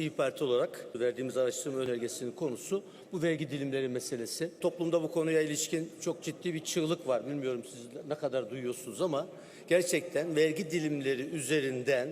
İyi Parti olarak verdiğimiz araştırma önergesinin konusu bu vergi dilimleri meselesi. Toplumda bu konuya ilişkin çok ciddi bir çığlık var. Bilmiyorum siz ne kadar duyuyorsunuz ama gerçekten vergi dilimleri üzerinden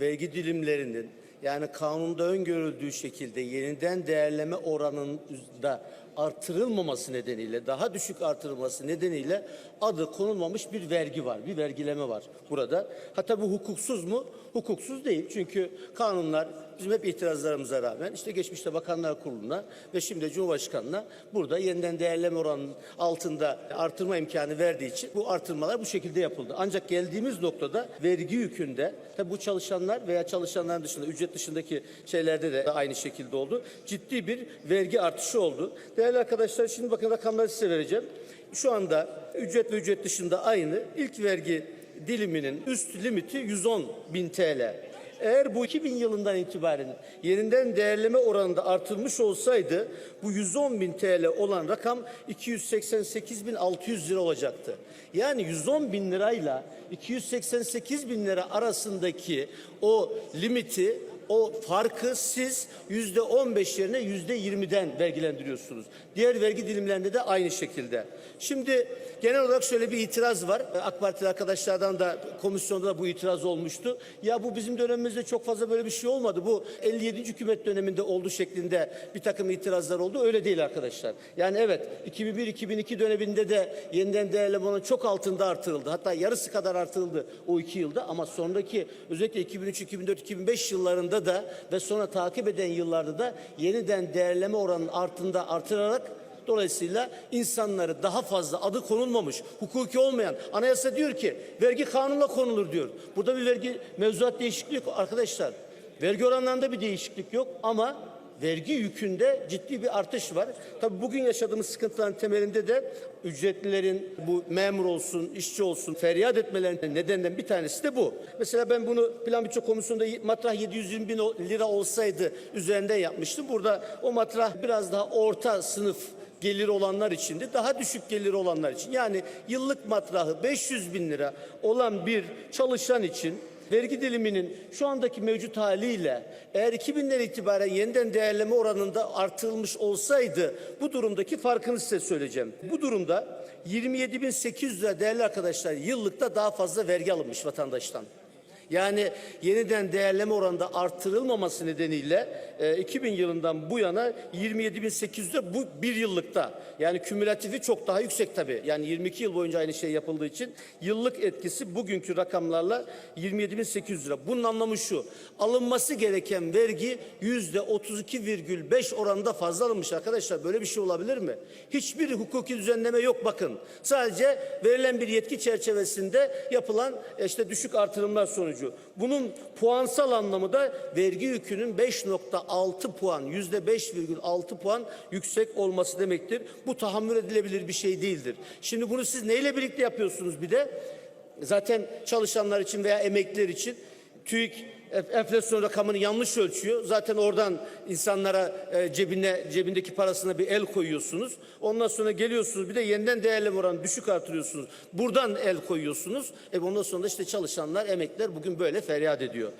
vergi dilimlerinin yani kanunda öngörüldüğü şekilde yeniden değerleme oranında artırılmaması nedeniyle, daha düşük artırılması nedeniyle adı konulmamış bir vergi var, bir vergileme var burada. Hatta bu hukuksuz mu? Hukuksuz değil. Çünkü kanunlar bizim hep itirazlarımıza rağmen işte geçmişte Bakanlar Kurulu'na ve şimdi Cumhurbaşkanı'na burada yeniden değerleme oranının altında artırma imkanı verdiği için bu artırmalar bu şekilde yapıldı. Ancak geldiğimiz noktada vergi yükünde tabi bu çalışanlar veya çalışanların dışında ücret dışındaki şeylerde de aynı şekilde oldu. Ciddi bir vergi artışı oldu. Değerli arkadaşlar şimdi bakın rakamları size vereceğim. Şu anda ücret ve ücret dışında aynı. İlk vergi diliminin üst limiti 110 bin TL. Eğer bu 2000 yılından itibaren yeniden değerleme oranında artırılmış olsaydı bu 110 bin TL olan rakam 288 bin 600 lira olacaktı. Yani 110 bin lirayla 288 bin lira arasındaki o limiti o farkı siz yüzde 15 yerine yüzde 20'den vergilendiriyorsunuz. Diğer vergi dilimlerinde de aynı şekilde. Şimdi genel olarak şöyle bir itiraz var. AK Partili arkadaşlardan da komisyonda da bu itiraz olmuştu. Ya bu bizim dönemimizde çok fazla böyle bir şey olmadı. Bu 57. hükümet döneminde oldu şeklinde bir takım itirazlar oldu. Öyle değil arkadaşlar. Yani evet 2001-2002 döneminde de yeniden değerleme oranı çok altında artırıldı. Hatta yarısı kadar artırıldı o iki yılda ama sonraki özellikle 2003, 2004, 2005 yıllarında da ve sonra takip eden yıllarda da yeniden değerleme oranının altında artırarak Dolayısıyla insanları daha fazla adı konulmamış, hukuki olmayan anayasa diyor ki vergi kanunla konulur diyor. Burada bir vergi mevzuat değişikliği yok arkadaşlar. Vergi oranlarında bir değişiklik yok ama vergi yükünde ciddi bir artış var. Tabii bugün yaşadığımız sıkıntıların temelinde de ücretlilerin bu memur olsun, işçi olsun feryat etmelerinin nedeninden bir tanesi de bu. Mesela ben bunu plan bütçe komisyonunda matrah 720 bin lira olsaydı üzerinden yapmıştım. Burada o matrah biraz daha orta sınıf gelir olanlar için de daha düşük gelir olanlar için. Yani yıllık matrahı 500 bin lira olan bir çalışan için vergi diliminin şu andaki mevcut haliyle eğer 2000'den itibaren yeniden değerleme oranında artırılmış olsaydı bu durumdaki farkını size söyleyeceğim. Bu durumda 27.800 lira değerli arkadaşlar yıllıkta daha fazla vergi alınmış vatandaştan. Yani yeniden değerleme oranında artırılmaması nedeniyle e, 2000 yılından bu yana 27.800 lira bu bir yıllıkta. Yani kümülatifi çok daha yüksek tabii. Yani 22 yıl boyunca aynı şey yapıldığı için yıllık etkisi bugünkü rakamlarla 27.800 lira. Bunun anlamı şu. Alınması gereken vergi yüzde 32,5 oranında fazla alınmış arkadaşlar. Böyle bir şey olabilir mi? Hiçbir hukuki düzenleme yok bakın. Sadece verilen bir yetki çerçevesinde yapılan e, işte düşük artırımlar sonucu. Bunun puansal anlamı da vergi yükünün 5.6 puan, yüzde 5,6 puan yüksek olması demektir. Bu tahammül edilebilir bir şey değildir. Şimdi bunu siz neyle birlikte yapıyorsunuz bir de? Zaten çalışanlar için veya emekliler için TÜİK enflasyon rakamını yanlış ölçüyor. Zaten oradan insanlara e, cebine cebindeki parasına bir el koyuyorsunuz. Ondan sonra geliyorsunuz bir de yeniden değerleme oranı düşük artırıyorsunuz. Buradan el koyuyorsunuz. E ondan sonra işte çalışanlar, emekliler bugün böyle feryat ediyor.